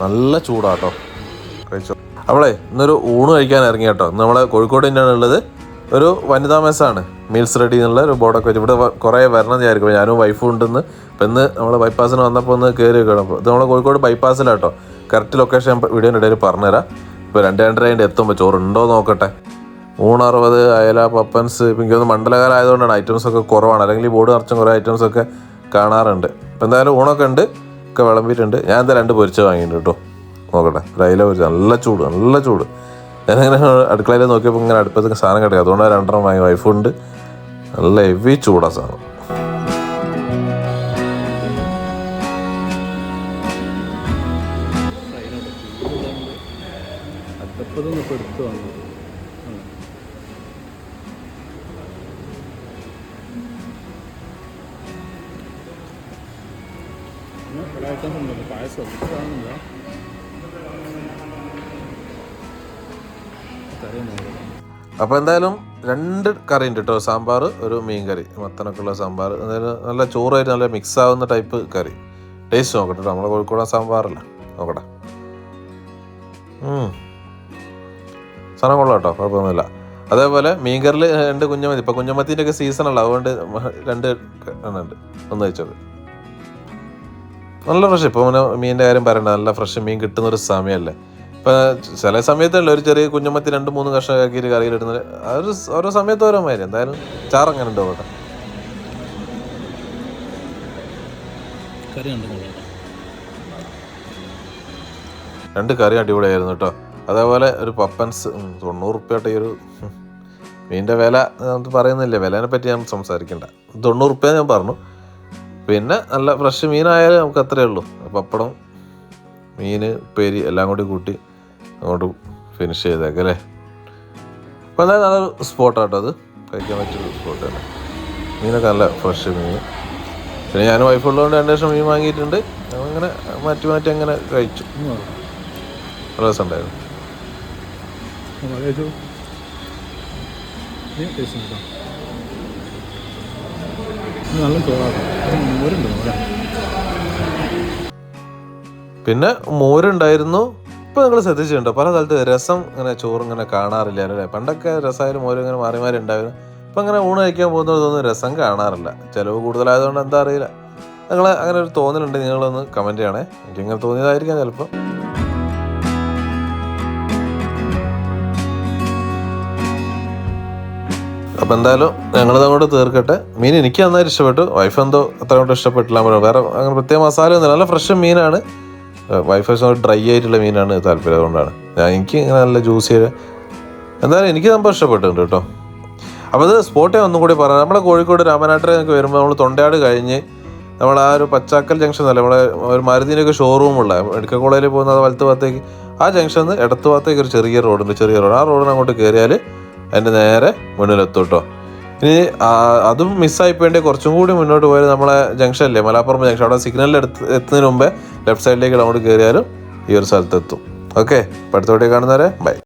നല്ല ചൂടാട്ടോ. കഴിച്ചോ. അവളെ ഇന്നൊരു ഊണ് കഴിക്കാൻ ഇറങ്ങി കേട്ടോ. ഇന്ന് നമ്മളെ കോഴിക്കോട് തന്നെയാണ് ഉള്ളത്. ഒരു വനിതാ മെസ്സാണ്. മീൽസ് റെഡി എന്നുള്ള ഒരു ബോർഡൊക്കെ വെച്ച് ഇവിടെ കുറേ വരണം വിചാരിക്കും. ഞാനും വൈഫും ഉണ്ടെന്ന്. അപ്പം ഇന്ന് നമ്മൾ ബൈപ്പാസിന് വന്നപ്പോൾ ഒന്ന് കയറി അപ്പോൾ ഇത് നമ്മളെ കോഴിക്കോട് ബൈപ്പാസിലാട്ടോ കറക്റ്റ് ലൊക്കേഷൻ വീഡിയോന്റെ ഇടയിൽ പറഞ്ഞുതരാം. ഇപ്പോൾ രണ്ട് രണ്ടര അതിന്റെ എത്തുമ്പോൾ ചോറ് ഉണ്ടോ നോക്കട്ടെ. ഊണറുപത് അയല പപ്പൻസ് എനിക്കൊന്ന് മണ്ഡലകാലം ആയതുകൊണ്ടാണ് ഐറ്റംസ് ഒക്കെ കുറവാണ്. അല്ലെങ്കിൽ ബോർഡ് നിറച്ചും കുറേ ഐറ്റംസ് ഒക്കെ കാണാറുണ്ട്. ഇപ്പം എന്തായാലും ഊണൊക്കെ ഉണ്ട്. ഒക്കെ വിളമ്പിയിട്ടുണ്ട്. ഞാൻ എന്താ രണ്ട് പൊരിച്ച വാങ്ങിയിട്ടുണ്ട് കേട്ടോ. നോക്കട്ടെ. റൈല പൊരിച്ച. നല്ല ചൂട് നല്ല ചൂട്. ഞാനിങ്ങനെ അടുക്കളയിൽ നോക്കിയപ്പോൾ ഇങ്ങനെ അടുപ്പത്ത് സാധനം കിടക്കുക. അതുകൊണ്ട് രണ്ടെണ്ണം വാങ്ങി. വൈഫുണ്ട്. നല്ല ഹെവി ചൂടാ സാധനം. അടുത്തതൊന്നും ഇപ്പോൾ എടുത്തു വാങ്ങി. പല ഐറ്റംസ് ഉണ്ടല്ലോ പായസം കാണുന്നില്ല അപ്പോൾ എന്തായാലും രണ്ട് കറി ഉണ്ട് കേട്ടോ സാമ്പാർ ഒരു മീൻ കറി മത്തനൊക്കെ സാമ്പാർ. എന്തായാലും നല്ല ചോറായിട്ട് നല്ല മിക്സ് ആവുന്ന ടൈപ്പ് കറി. ടേസ്റ്റ് നോക്കട്ടെ കേട്ടോ നമ്മളെ കോഴിക്കോട് സാമ്പാറല്ല? നോക്കട്ടെ. സാധനം കൊള്ളാം കേട്ടോ കുഴപ്പമൊന്നുമില്ല. അതേപോലെ മീൻ കറിൽ രണ്ട് കുഞ്ഞമത്തി. ഇപ്പം കുഞ്ഞമത്തിന്റെ ഒക്കെ സീസണല്ല അതുകൊണ്ട് രണ്ട് എണ്ണ ഉണ്ട് ഒന്ന് വെച്ചത് നല്ല ഫ്രഷ്. ഇപ്പോൾ പിന്നെ മീനിന്റെ കാര്യം പറയണ്ട. നല്ല ഫ്രഷ് മീൻ കിട്ടുന്ന ഒരു സമയമല്ലേ ഇപ്പം ചില സമയത്തല്ല ഒരു ചെറിയ കുഞ്ഞമ്മത്തി രണ്ട് മൂന്ന് കഷ്ണം ആക്കിയിട്ട് കറിയിലിടുന്നത് ആ ഒരു ഓരോ സമയത്ത് ഓരോ മാതിരി. എന്തായാലും ചാറങ്ങനെ ഉണ്ടോ അവിടെ? രണ്ട് കറി അടിപൊളിയായിരുന്നു കേട്ടോ. അതേപോലെ ഒരു പപ്പൻസ് തൊണ്ണൂറ് റുപ്യട്ടെ ഈ ഒരു മീന്റെ മീനിന്റെ വില നമുക്ക് പറയുന്നില്ല വിലനെ പറ്റി ഞാൻ സംസാരിക്കണ്ട. തൊണ്ണൂറ് റുപ്യ ഞാൻ പറഞ്ഞു. പിന്നെ നല്ല ഫ്രഷ് മീനായാലും നമുക്ക് അത്രയേ ഉള്ളൂ. പപ്പടം മീൻ ഉപ്പേരി എല്ലാം കൂടി കൂട്ടി അങ്ങോട്ട് ഫിനിഷ് ചെയ്തേക്കാം അല്ലേ? അപ്പോൾ എന്തായാലും നല്ലൊരു സ്പോട്ടാട്ടോ അത്. കഴിക്കാൻ പറ്റിയൊരു സ്പോട്ട് തന്നെ മീനൊക്കെ നല്ല ഫ്രഷ് മീൻ. പിന്നെ ഞാൻ വൈഫുള്ളതുകൊണ്ട് രണ്ട് ലക്ഷം മീൻ വാങ്ങിയിട്ടുണ്ട്. അങ്ങനെ മാറ്റി മാറ്റി അങ്ങനെ കഴിച്ചു. നല്ല രസമുണ്ടായിരുന്നു കഴിച്ചു നീ ടേസ്റ്റ് നോക്കാം ഇത് നല്ല ചോറാണ് പിന്നെ മോരുണ്ടായിരുന്നു. ഇപ്പൊ നിങ്ങൾ ശ്രദ്ധിച്ചിട്ടുണ്ടോ? പല സ്ഥലത്ത് രസം ഇങ്ങനെ ചോറ് ഇങ്ങനെ കാണാറില്ല അല്ലേ? പണ്ടൊക്കെ രസമായാലും മോരും ഇങ്ങനെ മാറി മാറി ഉണ്ടായിരുന്നു. ഇപ്പൊ അങ്ങനെ ഊണ് കഴിക്കാൻ പോകുന്നത് തോന്നുന്നു രസം കാണാറില്ല. ചിലവ് കൂടുതലായതുകൊണ്ട് എന്താ അറിയില്ല. നിങ്ങൾ അങ്ങനെ ഒരു തോന്നലുണ്ട് നിങ്ങളൊന്ന് കമന്റ് ചെയ്യണേ. എനിക്ക് ഇങ്ങനെ തോന്നിയതായിരിക്കാം ചിലപ്പോൾ അപ്പം എന്തായാലും ഞങ്ങളത് അങ്ങോട്ട് തീർക്കട്ടെ. മീൻ എനിക്ക് നന്നായിട്ട് ഇഷ്ടപ്പെട്ടു. വൈഫ് എന്തോ അത്ര ഇഷ്ടപ്പെട്ടില്ല പറഞ്ഞു വേറെ അങ്ങനെ പ്രത്യേക മസാല ഒന്നുമില്ല. നല്ല ഫ്രഷ് മീനാണ്. വൈഫ് ഡ്രൈ ആയിട്ടുള്ള മീനാണ് താല്പര്യം അതുകൊണ്ടാണ്. ഞാൻ എനിക്ക് ഇങ്ങനെ നല്ല ജ്യൂസ് എന്തായാലും എനിക്ക് സംഭവം ഇഷ്ടപ്പെട്ടിട്ടുണ്ട് കേട്ടോ. അപ്പോൾ അത് സ്പോട്ടേ ഒന്നും കൂടി പറയാം. നമ്മുടെ കോഴിക്കോട് രാമനാട്ടിലേക്ക് വരുമ്പോൾ നമ്മൾ തൊണ്ടയാട് കഴിഞ്ഞ് നമ്മൾ ആ ഒരു പച്ചാക്കൽ ജംഗ്ഷൻ അല്ല? നമ്മളെ ഒരു മരുന്നിന്റെയൊക്കെ ഷോറൂമുള്ള മെഡിക്കൽ കോളേജിൽ പോകുന്ന വലത്ത് ഭാഗത്തേക്ക് ആ ജംഗ്ഷനിൽ നിന്ന് ഇടത്ത് ഭാഗത്തേക്ക് ഒരു ചെറിയ റോഡുണ്ട് ചെറിയ റോഡ് ആ റോഡിന് അങ്ങോട്ട് കയറിയാൽ അതിന്റെ നേരെ മുന്നിലെത്തും കേട്ടോ ഇനി അതും മിസ്സായി പോയിട്ട് കുറച്ചും കൂടി മുന്നോട്ട് പോയാൽ നമ്മളെ ജംഗ്ഷൻ അല്ലേ മലാപ്പുറം ജംഗ്ഷൻ. അവിടെ സിഗ്നലിൽ എടുത്ത് എത്തുന്നതിന് മുമ്പേ ലെഫ്റ്റ് സൈഡിലേക്ക് അങ്ങോട്ട് കയറിയാലും ഈ ഒരു സ്ഥലത്തെത്തും. ഓക്കെ അടുത്തോട്ടേ കാണുന്നവരെ ബൈ.